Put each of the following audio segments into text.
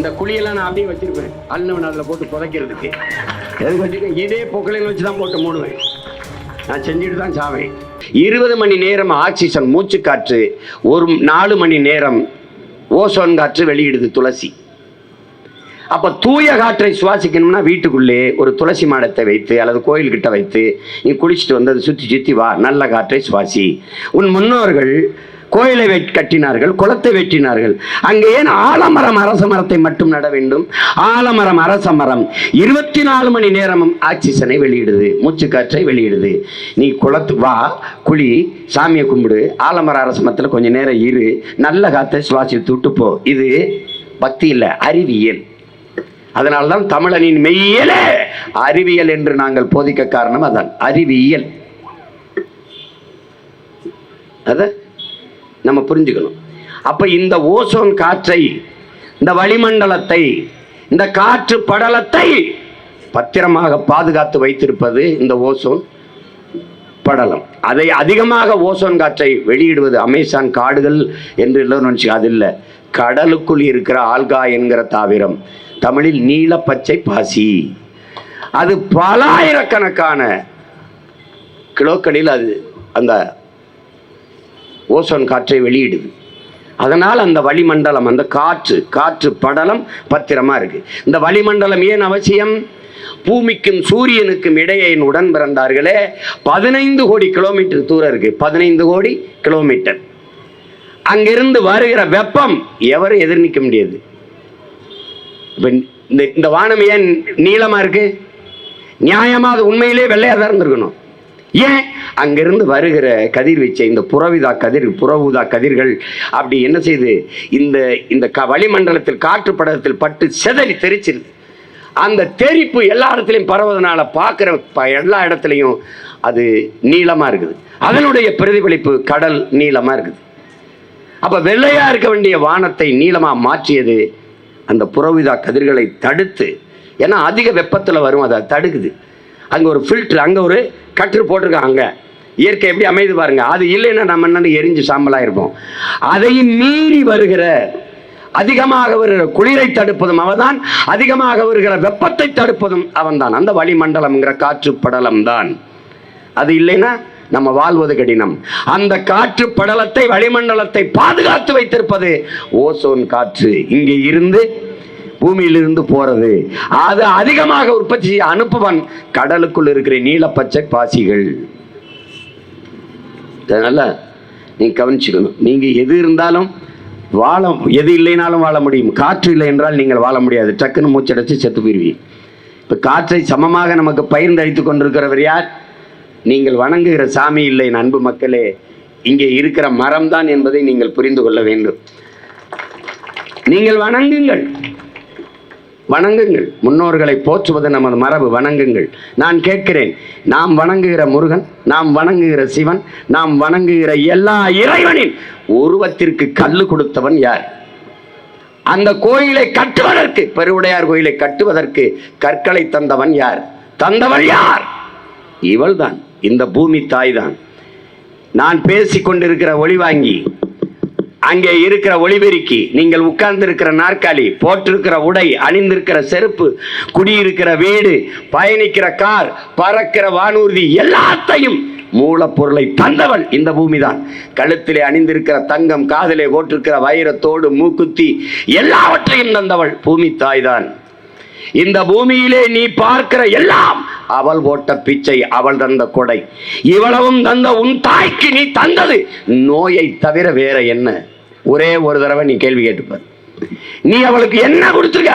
இந்த குழியெல்லாம் நான் அப்படியே வச்சிருப்பேன். அண்ணன் அதில் போட்டு புதைக்கிறதுக்கு. எதுக்கு வச்சுருக்கேன் இதே பொக்கலையில் வச்சு தான் போட்டு மூடுவேன். நான் செஞ்சுட்டு தான் சாவேன். இருபது மணி நேரம் ஆக்சிஜன் மூச்சு காற்று ஒரு நாலு மணி நேரம் ஓசோன் காற்று வெளியிடுது துளசி. அப்போ தூய காற்றை சுவாசிக்கணும்னா வீட்டுக்குள்ளே ஒரு துளசி மாடத்தை வைத்து அல்லது கோயில்கிட்ட வைத்து நீ குளிச்சுட்டு வந்து அதை சுற்றி சுற்றி வா நல்ல காற்றை சுவாசி. உன் முன்னோர்கள் கோயிலை வெட் கட்டினார்கள் குளத்தை வெட்டினார்கள். அங்கே ஏன் ஆலமரம் அரச மரத்தை மட்டும் நட வேண்டும்? ஆலமரம் அரச மரம் இருபத்தி நாலு மணி நேரமும் ஆக்சிஜனை வெளியிடுது மூச்சு காற்றை வெளியிடுது. நீ குளத்து வா குழி சாமியை கும்பிடு ஆலமர அரச மரத்தில் கொஞ்ச நேரம் இரு நல்ல காற்றை சுவாசித்து விட்டு போ. இது பக்தி இல்லை அறிவியல். அதனால்தான் தமிழனின் மெய்யலே அறிவியல் என்று நாங்கள் போதிக்க காரணம் அதான் அறிவியல். அதான் நம்ம புரிஞ்சுக்கணும். அப்போ இந்த ஓசோன் காற்றை இந்த வளிமண்டலத்தை இந்த காற்று படலத்தை பத்திரமாக பாதுகாத்து வைத்திருப்பது இந்த ஓசோன் படலம். அதை அதிகமாக ஓசோன் காற்றை வெளியிடுவது அமேசான் காடுகள் என்று எல்லோரும் நினச்சி அது இல்லை. கடலுக்குள் இருக்கிற ஆல்கா என்கிற தாவிரம் தமிழில் நீல பச்சை பாசி. அது பல ஆயிரக்கணக்கான கிலோக்களில் அது அந்த ஓசோன் காற்றை வெளியிடுது. அதனால் அந்த வளிமண்டலம் அந்த காற்று காற்று படலம் பத்திரமா இருக்கு. இந்த வளிமண்டலம் ஏன் அவசியம்? பூமிக்கும் சூரியனுக்கும் இடையே உடன் பிறந்தார்களே பதினைந்து கோடி கிலோமீட்டர் தூரம் இருக்கு. பதினைந்து கோடி கிலோமீட்டர். அங்கிருந்து வருகிற வெப்பம் எவரும் எதிர்நிக்க முடியாது. இந்த இந்த வானம் ஏன் நீளமா இருக்கு? நியாயமா அது உண்மையிலே வெள்ளையாக தான் இருந்திருக்கணும். ஏன்? அங்கிருந்து வருகிற கதிர்வீச்சை இந்த புறவிதா கதிர் புறவுதா கதிர்கள் அப்படி என்ன செய்து? இந்த இந்த க வளிமண்டலத்தில் காற்று படத்தில் பட்டு செதறி தெரிச்சிருது. அந்த தெரிப்பு எல்லா இடத்துலையும் பரவதனால பார்க்குற ப எல்லா இடத்துலையும் அது நீளமாக இருக்குது. அதனுடைய பிரதிபலிப்பு கடல் நீளமாக இருக்குது. அப்போ வெள்ளையாக இருக்க வேண்டிய வானத்தை நீளமாக மாற்றியது அந்த புறவிதா கதிர்களை தடுத்து ஏன்னா அதிக வெப்பத்தில் வரும் அதை தடுக்குது. அங்கே ஒரு ஃபில்டர் அங்கே ஒரு கற்று போட்டிருக்காங்க அங்கே. இயற்கை எப்படி அமைது பாருங்க. அது இல்லைன்னா நம்ம என்ன எரிஞ்சு சாம்பலாக இருப்போம். அதையும் மீறி வருகிற அதிகமாக வருகிற குளிரை தடுப்பதும் அவன்தான். அதிகமாக வருகிற வெப்பத்தை தடுப்பதும் அவன்தான். அந்த வளிமண்டலம்ங்கிற காற்று படலம் தான். அது இல்லைன்னா நம்ம வாழ்வது கடினம். அந்த காற்று படலத்தை வளிமண்டலத்தை பாதுகாத்து வைத்திருப்பது ஓசோன் காற்று. இங்கே இருந்து பூமியிலிருந்து போறது. அது அதிகமாக உற்பத்தி அனுப்புவன் கடலுக்குள் இருக்கிற நீலப்பச்சை பாசிகள். அதனால நீ கவனிச்சுக்கணும். நீங்க எது இருந்தாலும் வாழ எது இல்லைனாலும் வாழ முடியும். காற்று இல்லை என்றால் நீங்கள் வாழ முடியாது. டக்குன்னு மூச்சடைச்சு செத்து போயிருவீங்க இப்போ காற்றை சமமாக நமக்கு பகிர்ந்தளித்துக் கொண்டிருக்கிறவர் யார்? நீங்கள் வணங்குகிற சாமி இல்லை அன்பு மக்களே. இங்கே இருக்கிற மரம்தான் என்பதை நீங்கள் புரிந்து கொள்ள வேண்டும். நீங்கள் வணங்குங்கள். வணங்குங்கள். முன்னோர்களை போற்றுவது நமது மரபு வணங்குங்கள். நான் கேட்கிறேன் நாம் வணங்குகிற முருகன் நாம் வணங்குகிற சிவன் நாம் வணங்குகிற எல்லா இறைவனின் உருவத்திற்கு கல்லு கொடுத்தவன் யார்? அந்த கோயிலை கட்டுவதற்கு பெருவுடையார் கோயிலை கட்டுவதற்கு கற்களை தந்தவன் யார்? தந்தவள் யார்? இவள்தான் இந்த பூமி தாய் தான் நான் பேசிக் ஒளி ஒளிவாங்கி அங்கே இருக்கிற ஒளிபெருக்கி நீங்கள் உட்கார்ந்திருக்கிற நாற்காலி போட்டிருக்கிற உடை அணிந்திருக்கிற செருப்பு குடியிருக்கிற வீடு பயணிக்கிற கார் பறக்கிற வானூர்தி எல்லாத்தையும் மூலப்பொருளை தந்தவள் இந்த பூமிதான். கழுத்திலே அணிந்திருக்கிற தங்கம் காதலே போட்டிருக்கிற வைரத்தோடு மூக்குத்தி எல்லாவற்றையும் தந்தவள் பூமி தாய்தான் இந்த பூமியிலே நீ பார்க்கிற எல்லாம் அவள் போட்ட பிச்சை அவள் தந்த கொடை. இவ்வளவும் தந்த உன் தாய்க்கு நீ தந்தது. நோயை தவிர வேற என்ன? ஒரே ஒரு தடவை நீ கேள்வி கேட்டுப்பார். நீ அவளுக்கு என்ன கொடுத்துருக்க?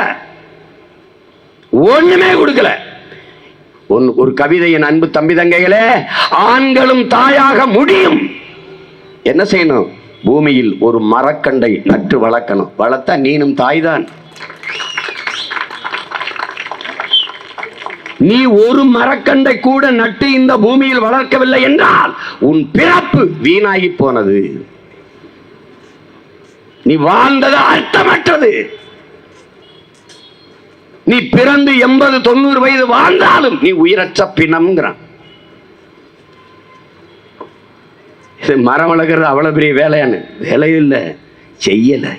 ஒண்ணுமே கொடுக்கல. ஒன் ஒரு கவிதையின் அன்பு தம்பி தங்கைகளே ஆண்களும் தாயாக முடியும். என்ன செய்யணும்? பூமியில் ஒரு மரக்கண்டை நட்டு வளர்க்கணும். வளர்த்தா நீனும் தாய்தான். நீ ஒரு மரக்கண்டை கூட நட்டு இந்த பூமியில் வளர்க்கவில்லை என்றால் உன் பிறப்பு வீணாகி போனது. நீ வாழ்ந்தது அர்த்தமற்றது. நீ பிறந்து எண்பது தொண்ணூறு வயது வாழ்ந்தாலும் நீ உயிரற்ற பிணம்ங்கிறான். இது மரம் வளர்க்குறது அவ்வளவு பெரிய வேலையானு வேலையும் இல்லை செய்யலை.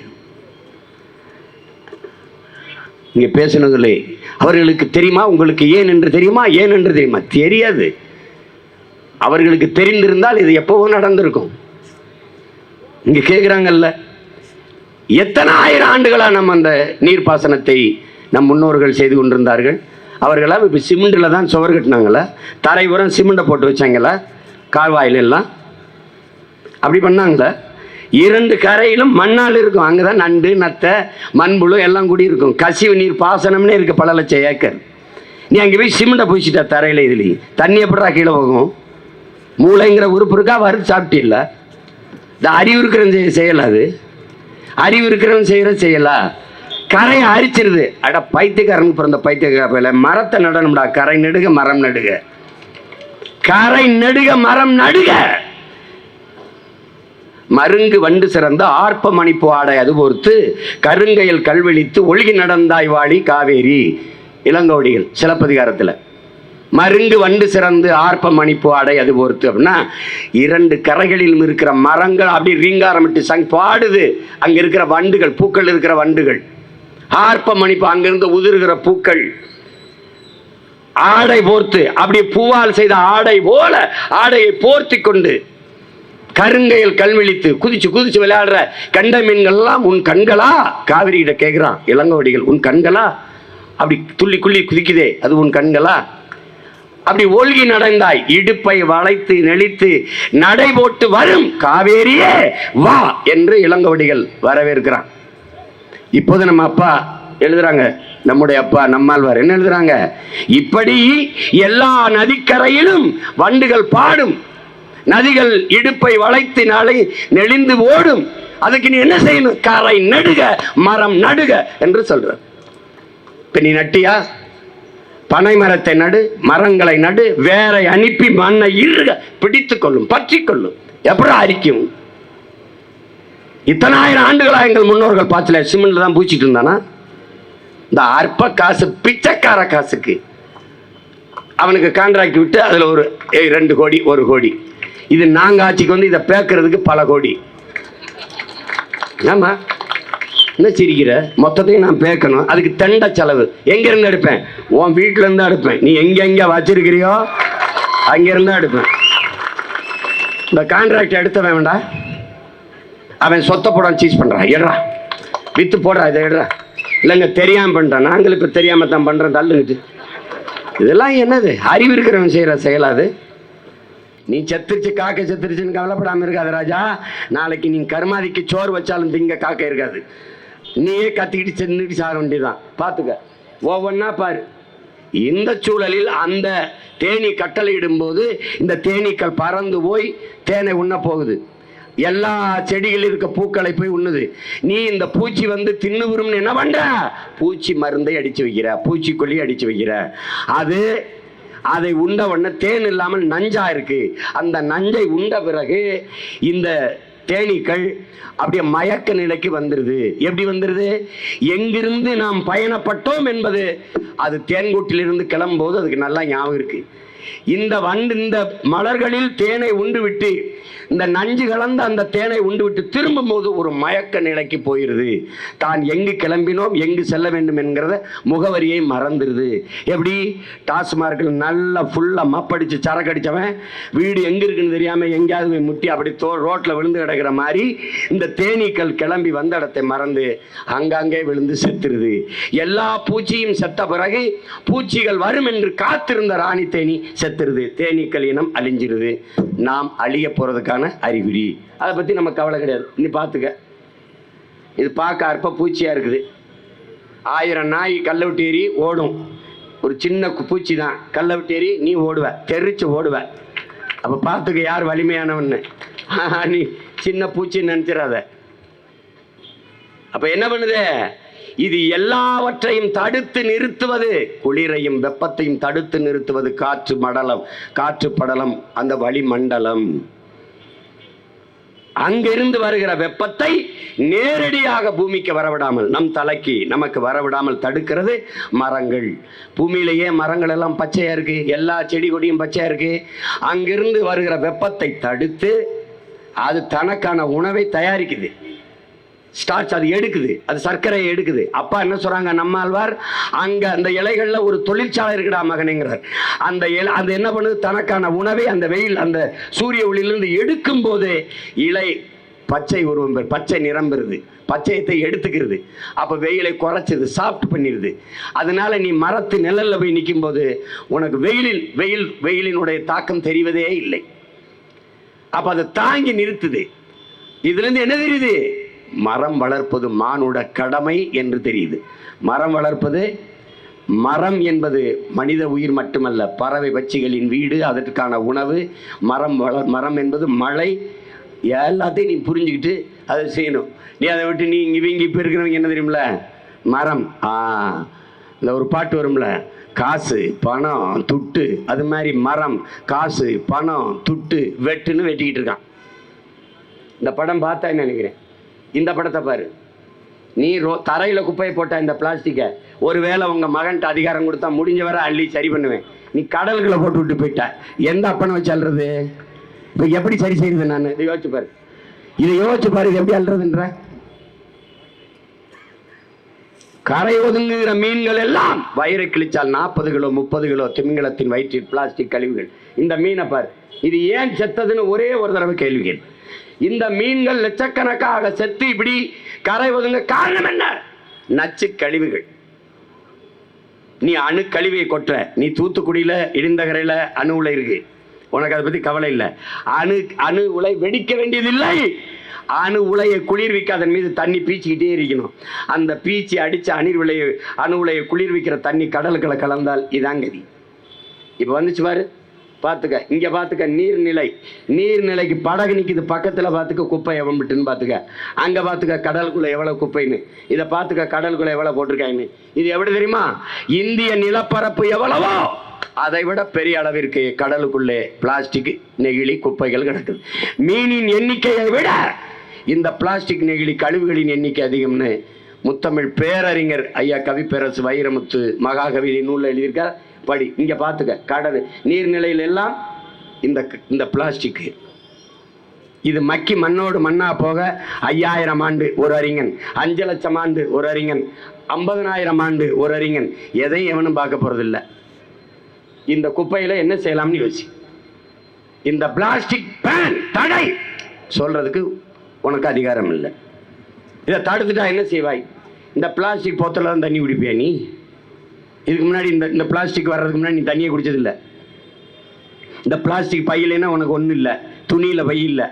இங்கே பேசினதில்லை அவர்களுக்கு தெரியுமா? உங்களுக்கு ஏன் என்று தெரியுமா? ஏன் என்று தெரியுமா? தெரியாது. அவர்களுக்கு தெரிந்திருந்தால் இது எப்பவும் நடந்திருக்கும். இங்கே கேட்குறாங்கல்ல எத்தனை ஆயிரம் ஆண்டுகளாக நம்ம அந்த நீர்ப்பாசனத்தை நம் முன்னோர்கள் செய்து கொண்டிருந்தார்கள்? அவர்களாம் இப்போ சிமெண்டில் தான் சுவர் கட்டினாங்களா தரை உரம் சிமெண்டை போட்டு வச்சாங்களா கால்வாயில் எல்லாம் அப்படி பண்ணாங்களா இரண்டு கரையிலும் மண்ணால் இருக்கும். அங்கே தான் நண்டு நத்தை மண்புழு எல்லாம் கூடி இருக்கும். கசிவு நீர் பாசனம்னே இருக்கு பல லட்சம் ஏக்கர். நீ அங்கே போய் சிமெண்டை பூசிட்ட தரையில் இதுலேயும் தண்ணி எப்படா கீழே போகும்? மூளைங்கிற உறுப்பு இருக்கா? வறுத்து சாப்பிட்டில்ல. இந்த அறிவு இருக்கிறவன் செய்ய செய்யல அது. அறிவு இருக்கிறவன் செய்கிற செய்யலா? கரையை அரிச்சிருது. அட பைத்தியக்காரன் பிறந்த பைத்தியக்கார மரத்தை நடணும்டா. கரை நெடுக மரம் நடுக. கரை நெடுக மரம் நடுக. மருங்கு வண்டு சிறந்த ஆர்ப்ப மணிப்பு ஆடை அது பொறுத்து கருங்கையில் கல்வெளித்து ஒழுகி நடந்தாய் வாழி காவேரி. இளங்கோடிகள் சிலப்பதிகாரத்தில். மருங்கு வண்டு சிறந்து ஆர்ப்ப மணிப்பு ஆடை அது பொறுத்து அப்படின்னா இரண்டு கரைகளிலும் இருக்கிற மரங்கள் அப்படி ரீங்காரமிட்டு சங் பாடுது. அங்கே இருக்கிற வண்டுகள் பூக்கள் இருக்கிற வண்டுகள். ஆர்ப்ப மணிப்பு அங்கிருந்து உதிர்கிற பூக்கள். ஆடை போர்த்து அப்படி பூவால் செய்த ஆடை போல ஆடையை போர்த்தி கொண்டு கருங்கையில் கல்விழித்து குதிச்சு குதிச்சு விளையாடுற கண்ட மீன்கள்லாம் உன் கண்களா? காவிரி கிட்ட கேட்கிறான் இளங்கோடிகள் உன் கண்களா? அப்படி துள்ளி குள்ளி குதிக்குதே அது உன் கண்களா? அப்படி ஒழுகி நடந்தாய் இடுப்பை வளைத்து நெளித்து நடை போட்டு வரும் காவேரியே வா என்று இளங்கோடிகள் வரவேற்கிறான். இப்போது நம்ம அப்பா எழுதுறாங்க நம்முடைய அப்பா நம்மாழ்வார் என்ன எழுதுறாங்க? இப்படி எல்லா நதிக்கரையிலும் வண்டுகள் பாடும் நதிகள் இடுப்பை வளைத்து நாளை நெளிந்து ஓடும். அதுக்கு நீ என்ன செய்யணும்? கரை நடுக மரம் நடுக என்று சொல்ற. இப்ப நீ நட்டியா? பனை மரத்தை நடு மரங்களை நடு வேரை அனுப்பி மண்ணை இருக பிடித்துக் கொள்ளும் பற்றி கொள்ளும். எப்படி அரிக்கும்? இத்தனாயிரம் ஆண்டுகளா எங்கள் முன்னோர்கள் பார்த்துல சிமெண்ட்ல தான் பூச்சிட்டு இருந்தானா? இந்த அற்ப காசு பிச்சைக்கார காசுக்கு. அவனுக்கு கான்ட்ராக்ட் விட்டு அதுல ஒரு ரெண்டு கோடி ஒரு கோடி. இது நாங்க ஆட்சிக்கு வந்து இதை பேக்கிறதுக்கு பல கோடி. ஆமா. என்ன சிரிக்கிற? மொத்தத்தையும் நான் பேக்கணும். அதுக்கு தண்ட செலவு. எங்க இருந்து எடுப்பேன்? உன் வீட்டுல இருந்து எடுப்பேன். நீ எங்க எங்க வச்சிருக்கிறியோ அங்கேருந்து எடுப்பேன். இந்த கான்ட்ராக்ட் எடுத்தவன் வேண்டா. அவன் சொத்த போடான் சீஸ் பண்றான். எடுறா. வித்து போடுறா இதை எடுறா. இல்லைங்க தெரியாம பண்ணிட்டான். நாங்களும் இப்ப தெரியாம தான் பண்றோம் தள்ளுங்கிட்டு இதெல்லாம் என்னது? அறிவு இருக்கிறவன் செய்யற செயலாது நீ செத்துருச்சு காக்கை செத்துருச்சுன்னு கவலைப்படாமல் இருக்காது ராஜா. நாளைக்கு நீ கருமாதிக்கு சோறு வச்சாலும் திங்க காக்கை இருக்காது. நீயே கத்திக்கிட்டு சென்னுட்டு சார வேண்டியதுதான். பார்த்துக்க ஒவ்வொன்றா பாரு. இந்த சூழலில் அந்த தேனீ கட்டளையிடும்போது இந்த தேனீக்கள் பறந்து போய் தேனை உண்ண போகுது. எல்லா செடிகளில் இருக்க பூக்களை போய் உண்ணுது. நீ இந்த பூச்சி வந்து தின்னு விரும்புன்னு என்ன பண்ற? பூச்சி மருந்தை அடிச்சு வைக்கிற பூச்சிக்கொல்லி அடிச்சு வைக்கிற. அது அதை உண்ட உடனே தேன் இல்லாமல் நஞ்சா இருக்கு. அந்த நஞ்சை உண்ட பிறகு இந்த தேனீக்கள் அப்படியே மயக்க நிலைக்கு வந்துருது. எப்படி வந்துருது? எங்கிருந்து நாம் பயணப்பட்டோம் என்பது அது தேன்கூட்டிலிருந்து கிளம்பும்போது அதுக்கு நல்லா ஞாபகம் இருக்கு. இந்த வண்டு இந்த மலர்களில் தேனை உண்டு விட்டு இந்த நஞ்சு கலந்த அந்த தேனை உண்டு விட்டு திரும்பும் போது ஒரு மயக்க நிலைக்கு போயிருது. தான் எங்கு கிளம்பினோம் எங்கு செல்ல வேண்டும் என்கிறத முகவரியை மறந்துடுது எப்படி? டாஸ்மார்க்கில் நல்லா ஃபுல்லாக மப்படிச்சு சரக்கடிச்சவன் வீடு எங்க இருக்குன்னு தெரியாம எங்கேயாவது போய் முட்டி அப்படி தோ ரோட்டில் விழுந்து கிடக்கிற மாதிரி இந்த தேனீக்கள் கிளம்பி வந்த இடத்தை மறந்து அங்கங்கே விழுந்து செத்துருது. எல்லா பூச்சியும் செத்த பிறகு பூச்சிகள் வரும் என்று காத்திருந்த ராணி தேனி செத்துருது. தேனீக்கள் இனம் அழிஞ்சிருது. நாம் அழிய போறதுக்கான அறிகுறி. அதை பத்தி நம்ம கவலை கிடையாது. நீ பார்த்துக்க இது பார்க்க அற்ப பூச்சியா இருக்குது. ஆயிரம் நாய் கல்லை விட்டு ஏறி ஓடும். ஒரு சின்ன பூச்சி தான் கல்லை விட்டு ஏறி நீ ஓடுவ. தெரிச்சு ஓடுவ. அப்போ பார்த்துக்க யார் வலிமையானவன்னு. நீ சின்ன பூச்சி நினச்சிடாத. அப்போ என்ன பண்ணுது? இது எல்லாவற்றையும் தடுத்து நிறுத்துவது. குளிரையும் வெப்பத்தையும் தடுத்து நிறுத்துவது. காற்று மடலம். காற்று படலம். அந்த வளிமண்டலம். அங்கிருந்து வருகிற வெப்பத்தை நேரடியாக பூமிக்கு வரவிடாமல் நம் தலைக்கு நமக்கு வரவிடாமல் தடுக்கிறது மரங்கள். பூமியிலேயே மரங்கள் எல்லாம் பச்சையா இருக்கு எல்லா செடி கொடியும் பச்சையா இருக்கு. அங்கிருந்து வருகிற வெப்பத்தை தடுத்து அது தனக்கான உணவை தயாரிக்குது. ஸ்டார்ச் அது எடுக்குது. அது சர்க்கரையை எடுக்குது. அப்பா என்ன சொல்றாங்க? நம்மாழ்வார் அங்க அந்த இலைகள்ல ஒரு தொழிற்சாலை இருக்குடா மகனுங்கிறார். அந்த இலை அது என்ன பண்ணுது? தனக்கான உணவை அந்த வெயில் அந்த சூரிய ஒளியிலிருந்து எடுக்கும் போது இலை பச்சை உருவம் பெறு- பச்சை நிரம்புறது பச்சையத்தை எடுத்துக்கிறது. அப்போ வெயிலை குறைச்சிது சாஃப்ட் பண்ணிடுது. அதனால நீ மரத்து நிழலில் போய் நிற்கும் போது உனக்கு வெயிலில் வெயில் வெயிலினுடைய தாக்கம் தெரிவதே இல்லை. அப்போ அதை தாங்கி நிறுத்துது. இதுலேருந்து என்ன தெரியுது? மரம் வளர்ப்பது மானுட கடமை என்று தெரியுது. மரம் வளர்ப்பது மரம் என்பது மனித உயிர் மட்டுமல்ல பறவை பட்சிகளின் வீடு அதற்கான உணவு மரம் வளர் மரம் என்பது மழை எல்லாத்தையும் நீ புரிஞ்சுக்கிட்டு அதை செய்யணும். நீ அதை விட்டு நீ இங்கே இவங்க இப்போ இருக்கிறவங்க என்ன தெரியுமில? மரம். ஆ இந்த ஒரு பாட்டு வரும்ல? காசு பணம் துட்டு அது மாதிரி மரம் காசு பணம் துட்டு வெட்டுன்னு வெட்டிக்கிட்டு இருக்கான். இந்த படம் பார்த்தா நினைக்கிறேன்? இந்த படத்தை பாரு. நீ ரோ தரையில் குப்பையை போட்ட இந்த பிளாஸ்டிக்கை ஒருவேளை உங்கள் மகன்கிட்ட அதிகாரம் கொடுத்தா முடிஞ்ச வரை அள்ளி சரி பண்ணுவேன். நீ கடல்களை போட்டு விட்டு போயிட்ட. எந்த அப்பனை வச்சு அல்றது இப்போ எப்படி சரி செய்யுது நான்? இதை யோசிச்சு பாரு. இதை யோசிச்சு பாரு இது எப்படி அல்றதுன்ற கரை ஒதுங்குகிற மீன்கள் எல்லாம் வயிறு கிழிச்சால் நாற்பது கிலோ முப்பது கிலோ திமிங்கலத்தின் வயிற்றில் பிளாஸ்டிக் கழிவுகள். இந்த மீனை பார். இது ஏன் செத்ததுன்னு ஒரே ஒரு தடவை கேள்வி கேள். இந்த மீன்கள் லட்சக்கணக்காக செத்து இப்படி கரை ஒதுங்க காரணம் என்ன? நச்சு கழிவுகள். நீ அணு கழிவை கொட்டுற. நீ தூத்துக்குடியில இடிந்தகரையில அணு உலை இருக்கு. உனக்கு அதை பத்தி கவலை இல்லை. அணு அணு உலை வெடிக்க வேண்டியதில்லை. அணு உலையை குளிர்விக்க அதன் மீது தண்ணி பீச்சிக்கிட்டே இருக்கணும். அந்த பீச்சி அடிச்ச அணிர் உலையை அணு உலையை குளிர்விக்கிற தண்ணி கடலுக்குள்ள கலந்தால் இதாங்கதி இப்போ வந்துச்சு பாரு. பார்த்துக்க இங்கே பார்த்துக்க நீர்நிலை. நீர்நிலைக்கு படகு நிற்கிது பக்கத்தில் பார்த்துக்க குப்பை எவன் விட்டுன்னு பார்த்துக்க அங்கே பார்த்துக்க கடலுக்குள்ளே எவ்வளோ குப்பைன்னு. இதை பார்த்துக்க கடலுக்குள்ளே எவ்வளோ போட்டிருக்காங்கன்னு இது எப்படி தெரியுமா? இந்திய நிலப்பரப்பு எவ்வளவோ? அதை விட பெரிய அளவிற்கு கடலுக்குள்ளே பிளாஸ்டிக் நெகிழி குப்பைகள் கிடக்குது. மீனின் எண்ணிக்கையை விட இந்த பிளாஸ்டிக் நெகிழி கழிவுகளின் எண்ணிக்கை அதிகம்னு முத்தமிழ் பேரறிஞர் ஐயா கவிப்பேரசு வைரமுத்து மகாகவி நூலில் எழுதியிருக்கார். படி இங்க பார்த்துக்க கடல் நீர்நிலையில எல்லாம் இந்த இந்த பிளாஸ்டிக்கு. இது மக்கி மண்ணோடு மண்ணா போக ஐயாயிரம் ஆண்டு ஒரு அறிஞன் அஞ்சு லட்சம் ஆண்டு ஒரு அறிஞன் ஐம்பதனாயிரம் ஆண்டு ஒரு அறிஞன். எதையும் எவனும் பார்க்க போகிறதில்ல இந்த குப்பையில என்ன செய்யலாம்னு யோசி. இந்த பிளாஸ்டிக் பேன் தடை சொல்றதுக்கு உனக்கு அதிகாரம் இல்லை. இதை தடுத்துட்டா என்ன செய்வாய்? இந்த பிளாஸ்டிக் போத்தல தான் தண்ணி குடிப்பியா நீ? இதுக்கு முன்னாடி இந்த இந்த பிளாஸ்டிக் வர்றதுக்கு முன்னாடி நீ தண்ணியை குடிச்சதில்லை. இந்த பிளாஸ்டிக் பையிலனா உனக்கு ஒன்றும் இல்லை. துணியில் பை இல்லை.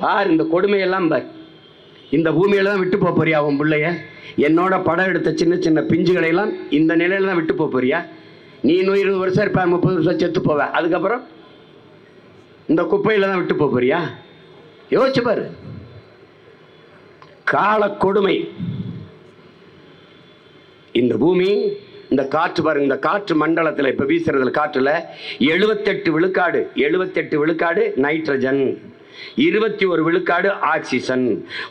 பார் இந்த கொடுமையெல்லாம் பார். இந்த பூமியில தான் விட்டு போறியா உன் பிள்ளைய? என்னோட படம் எடுத்த சின்ன சின்ன பிஞ்சுகளை எல்லாம் இந்த நிலையில தான் விட்டு போக போறியா? நீ இன்னும் இருபது வருஷம் இருப்ப முப்பது வருஷம் செத்து போவேன் அதுக்கப்புறம் இந்த குப்பையில தான் விட்டு போக போறியா? யோசிச்சு பாரு. கால கொடுமை. இந்த பூமி இந்த காற்று பாருங்க இந்த காற்று மண்டலத்தில் இப்போ வீசுறதுல காற்றுல எழுபத்தெட்டு விழுக்காடு எழுபத்தெட்டு விழுக்காடு நைட்ரஜன் இருபத்தி ஒரு விழுக்காடு ஆக்சிஜன்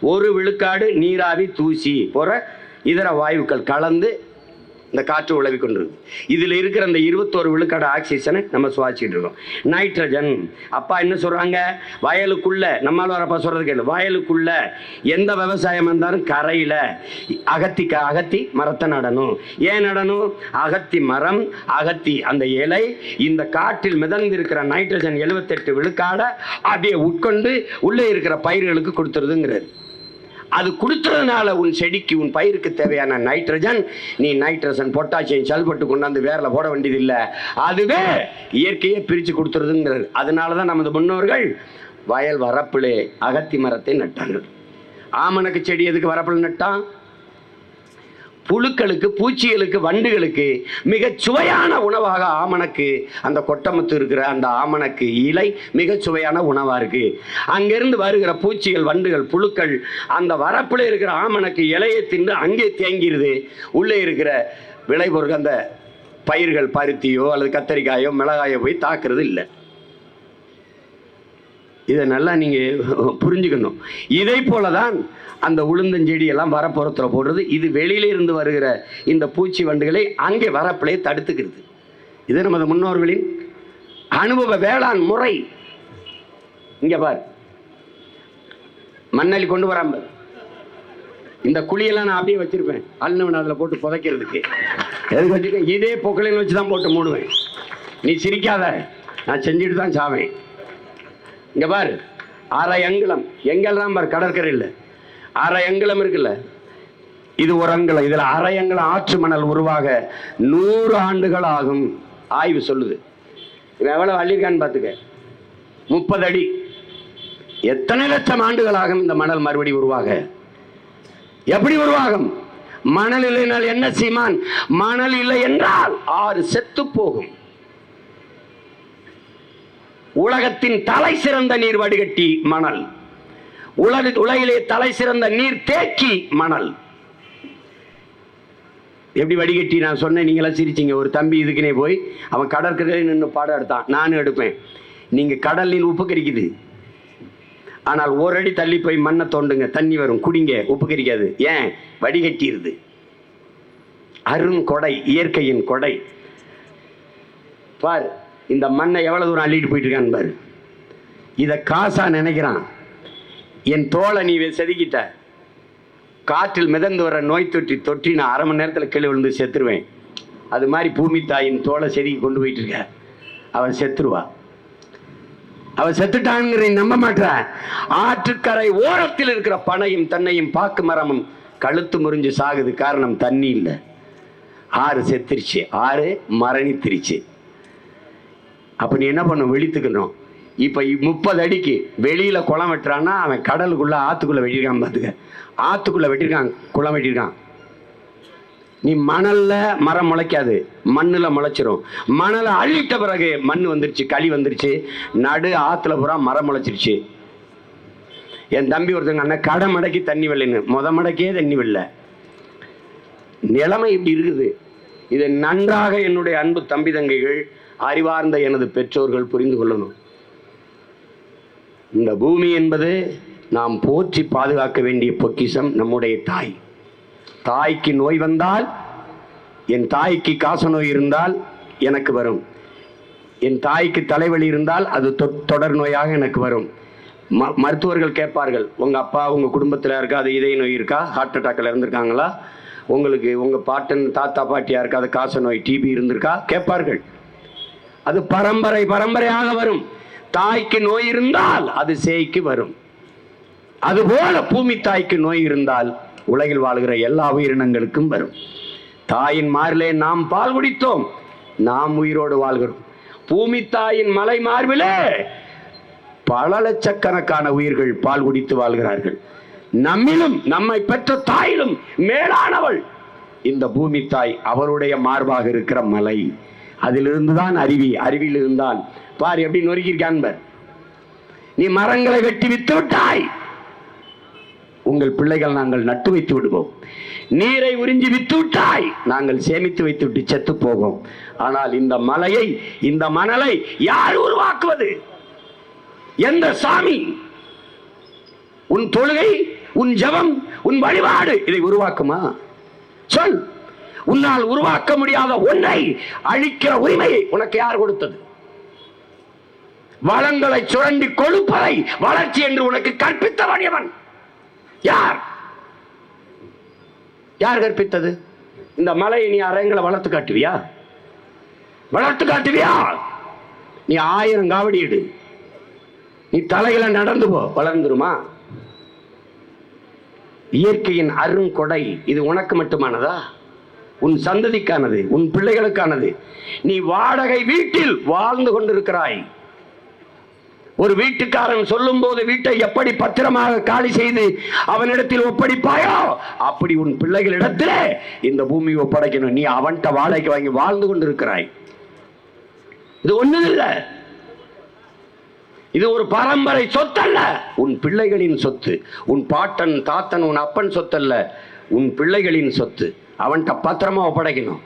ஒரு விழுக்காடு நீராவி தூசி போற இதர வாயுக்கள் கலந்து இந்த காற்று உழவி கொண்டிருக்கு. இதில் இருக்கிற அந்த இருபத்தோரு விழுக்காடு ஆக்சிஜனை நம்ம சுவாசிச்சுட்டு இருக்கோம். நைட்ரஜன் அப்பா என்ன சொல்கிறாங்க வயலுக்குள்ள நம்மால் அப்பா சொல்கிறது கேளு. வயலுக்குள்ள எந்த விவசாயம் இருந்தாலும் கரையில் அகத்தி க- அகத்தி மரத்தை நடணும். ஏன் நடணும்? அகத்தி மரம் அகத்தி அந்த இலை இந்த காற்றில் மிதந்திருக்கிற நைட்ரஜன் எழுபத்தெட்டு விழுக்காடை அப்படியே உட்கொண்டு உள்ளே இருக்கிற பயிர்களுக்கு கொடுத்துருதுங்கிறது. அது கொடுத்துறதுனால உன் செடிக்கு உன் பயிருக்கு தேவையான நைட்ரஜன் நீ நைட்ரஜன் பொட்டாசியம் சல்பட்டு கொண்டாந்து வேரில் போட வேண்டியதில்லை. அதுவே இயற்கையை பிரித்து கொடுத்துருதுங்கிறது. அதனால தான் நமது முன்னோர்கள் வயல் வரப்பிலே அகத்தி மரத்தை நட்டாங்க ஆமணக்கு செடி எதுக்கு வரப்பில் நட்டான்? புழுக்களுக்கு பூச்சிகளுக்கு வண்டுகளுக்கு மிகச் சுவையான உணவாக ஆமணக்கு அந்த கொட்டமுத்து இருக்கிற அந்த ஆமணக்கு இலை மிகச் சுவையான உணவாக இருக்கு. அங்கிருந்து வருகிற பூச்சிகள் வண்டுகள் புழுக்கள் அந்த வரப்பில் இருக்கிற ஆமணக்கு இலையை தின்று அங்கே தேங்கிடுது உள்ளே இருக்கிற விளைபொருள் அந்த பயிர்கள் பருத்தியோ அல்லது கத்தரிக்காயோ மிளகாயோ போய் தாக்குறது இல்லை இதை நல்லா நீங்கள் புரிஞ்சுக்கணும். இதை போல தான் அந்த உளுந்தஞ்செடி எல்லாம் வரப்புறத்தில் போடுறது இது வெளியில இருந்து வருகிற இந்த பூச்சி வண்டுகளை அங்கே வரப்பிலே தடுத்துக்கிறது. இது நமது முன்னோர்களின் அனுபவ வேளாண் முறை. இங்கே பார். மண்ணலி கொண்டு வராம இந்த குழியெல்லாம் நான் அப்படியே வச்சிருப்பேன். அல்லுவன் அதில் போட்டு புதைக்கிறதுக்கு. எதுக்கு வச்சுருக்கேன் இதே பொக்கலையில் வச்சு தான் போட்டு மூடுவேன். நீ சிரிக்காத. நான் செஞ்சுட்டு தான் சாவேன். இங்க பாரு. அரை அங்குலம். எங்கெல்லாம் பாரு கடற்கரையில் அரை அங்குலம் இருக்குல்ல. இது ஒரு அங்குலம். இதுல அரை அங்குலம் ஆற்று மணல் உருவாக நூறு ஆண்டுகள் ஆகும். ஆய்வு சொல்லுது. இவன் எவ்வளவு அள்ளியிருக்கான்னு பார்த்துக்க. முப்பது அடி. எத்தனை லட்சம் ஆண்டுகள் ஆகும் இந்த மணல் மறுபடி உருவாக? எப்படி உருவாகும்? மணல் இல்லைனால் என்ன சீமான்? மணல் இல்லை என்றால் ஆறு செத்து போகும். உலகத்தின் தலை சிறந்த நீர் வடிகட்டி மணல். உலக உலகிலே தலை சிறந்த நீர் தேக்கி மணல். எப்படி வடிகட்டி நான் சொன்னேன்? நீங்களாம் சிரிச்சிங்க. ஒரு தம்பி இதுக்குனே போய் அவன் கடற்கரையில் நின்று பாடம் எடுத்தான். நானும் எடுப்பேன். நீங்க கடலில் உப்பு கரிக்குது ஆனால் ஒரு அடி தள்ளி போய் மண்ணை தோண்டுங்க. தண்ணி வரும். குடிங்க. உப்பு கரிக்காது ஏன்? வடிகட்டிடுது அருண் கொடை இயற்கையின் கொடை. பார் இந்த மண்ணை எவ்வளோ தூரம் அள்ளிட்டு போயிட்டு இருக்கான்னு பாரு. இதை காசா நினைக்கிறான். என் தோலை நீ செதுக்கிட்ட. காற்றில் மிதந்து வர நோய் தொற்றி தொற்றி நான் அரை மணி நேரத்தில் கீழே விழுந்து செத்துருவேன். அது மாதிரி பூமி தாயின் தோலை செதுக்கி கொண்டு போயிட்டு இருக்க அவன் செத்துருவா. அவன் செத்துட்டாங்கிற நம்ப மாட்ட. ஆற்றுக்கரை ஓரத்தில் இருக்கிற பனையும் தன்னையும் பாக்கு மரமும் கழுத்து முறிஞ்சு சாகுது. காரணம் தண்ணி இல்லை. ஆறு செத்துருச்சு. ஆறு மரணித்திருச்சு. அப்போ நீ என்ன பண்ணும்? விழித்துக்கணும். இப்போ முப்பது அடிக்கு வெளியில் குளம் வெட்டுறான்னா அவன் கடலுக்குள்ளே ஆற்றுக்குள்ளே வெட்டியிருக்கான் பார்த்துக்க ஆற்றுக்குள்ளே வெட்டியிருக்கான் குளம் வெட்டியிருக்கான். நீ மணலில் மரம் முளைக்காது. மண்ணில் முளைச்சிரும். மணலை அள்ளிட்ட பிறகு மண் வந்துருச்சு களி வந்துருச்சு. நடு ஆற்றுல பூரா மரம் முளைச்சிருச்சு. என் தம்பி ஒருத்தங்க அண்ணன் கடை மடக்கி தண்ணி வெள்ளைன்னு முத மடக்கே தண்ணி வெள்ள நிலைமை இப்படி இருக்குது. இதை நன்றாக என்னுடைய அன்பு தம்பி தங்கைகள் அறிவார்ந்த எனது பெற்றோர்கள் புரிந்து கொள்ளணும். இந்த பூமி என்பது நாம் போற்றி பாதுகாக்க வேண்டிய பொக்கிஷம் நம்முடைய தாய். தாய்க்கு நோய் வந்தால் என் தாய்க்கு காச நோய் இருந்தால் எனக்கு வரும். என் தாய்க்கு தலைவலி இருந்தால் அது தொ- தொடர் நோயாக எனக்கு வரும். ம மருத்துவர்கள் கேட்பார்கள் உங்கள் அப்பா உங்கள் குடும்பத்தில் இருக்கா? அது இதய நோய் இருக்கா? ஹார்ட் அட்டாக்கில் இருந்திருக்காங்களா? உங்களுக்கு உங்கள் பாட்டன் தாத்தா பாட்டியாக இருக்காது காச நோய் டிபி இருந்திருக்கா? கேட்பார்கள். அது பரம்பரை பரம்பரையாக வரும். தாய்க்கு நோய் இருந்தால் அது சேய்க்கு வரும். அதுபோல பூமி தாய்க்கு நோய் இருந்தால் உலகில் வாழ்கிற எல்லா உயிரினங்களுக்கும் வரும். தாயின் மார்பிலே நாம் பால் குடித்தோம் நாம் உயிரோடு வாழ்கிறோம். பூமி தாயின் மலை மார்பிலே பல லட்சக்கணக்கான உயிர்கள் பால் குடித்து வாழ்கிறார்கள். நம்மிலும் நம்மை பெற்ற தாயிலும் மேலானவள் இந்த பூமி தாய் அவருடைய மார்பாக இருக்கிற மலை. அதிலிருந்து தான் அருவி அருவியில் இருந்தான் பார் எப்படி நொறுக்கியிருக்கான் நீ மரங்களை வெட்டி வித்து விட்டாய். உங்கள் பிள்ளைகள் நாங்கள் நட்டு வைத்து விடுவோம். நீரை உறிஞ்சி வித்து விட்டாய். நாங்கள் சேமித்து வைத்து விட்டு செத்து போவோம் ஆனால் இந்த மலையை இந்த மணலை யார் உருவாக்குவது? எந்த சாமி? உன் தொழுகை உன் ஜெபம் உன் வழிபாடு இதை உருவாக்குமா? சொல். உன்னால் உருவாக்க முடியாத ஒன்றை அழிக்கிற உரிமையை உனக்கு யார் கொடுத்தது? வளங்களை சுரண்டி கொழுப்பதை வளர்ச்சி என்று உனக்கு கற்பித்தவன் எவன் யார்? யார் கற்பித்தது? இந்த மலையை நீ அரைங்களை வளர்த்து காட்டுவியா? வளர்த்து காட்டுவியா? நீ ஆயிரம் காவடி இடு நீ தலையில நடந்து போ. வளர்ந்துருமா? இயற்கையின் அருங்கொடை இது உனக்கு மட்டுமானதா? உன் சந்ததிக்கானது உன் பிள்ளைகளுக்கானது. நீ வாடகை வீட்டில் வாழ்ந்து கொண்டிருக்கிறாய். ஒரு வீட்டுக்காரன் சொல்லும் போது வீட்டை எப்படி பத்திரமாக காலி செய்து அவனிடத்தில் ஒப்படைப்பாயோ அப்படி உன் பிள்ளைகளிடத்திலே இந்த பூமி ஒப்படைக்கணும். நீ அவன்கிட்ட வாடகைக்கு வாங்கி வாழ்ந்து கொண்டிருக்கிறாய். இது ஒண்ணும் இல்லை இது ஒரு பரம்பரை சொத்தல்ல. உன் பிள்ளைகளின் சொத்து உன் பாட்டன் தாத்தன் உன் அப்பன் சொத்தல்ல. உன் பிள்ளைகளின் சொத்து. அவன்கிட்ட பத்திரமா ஒப்படைக்கணும்.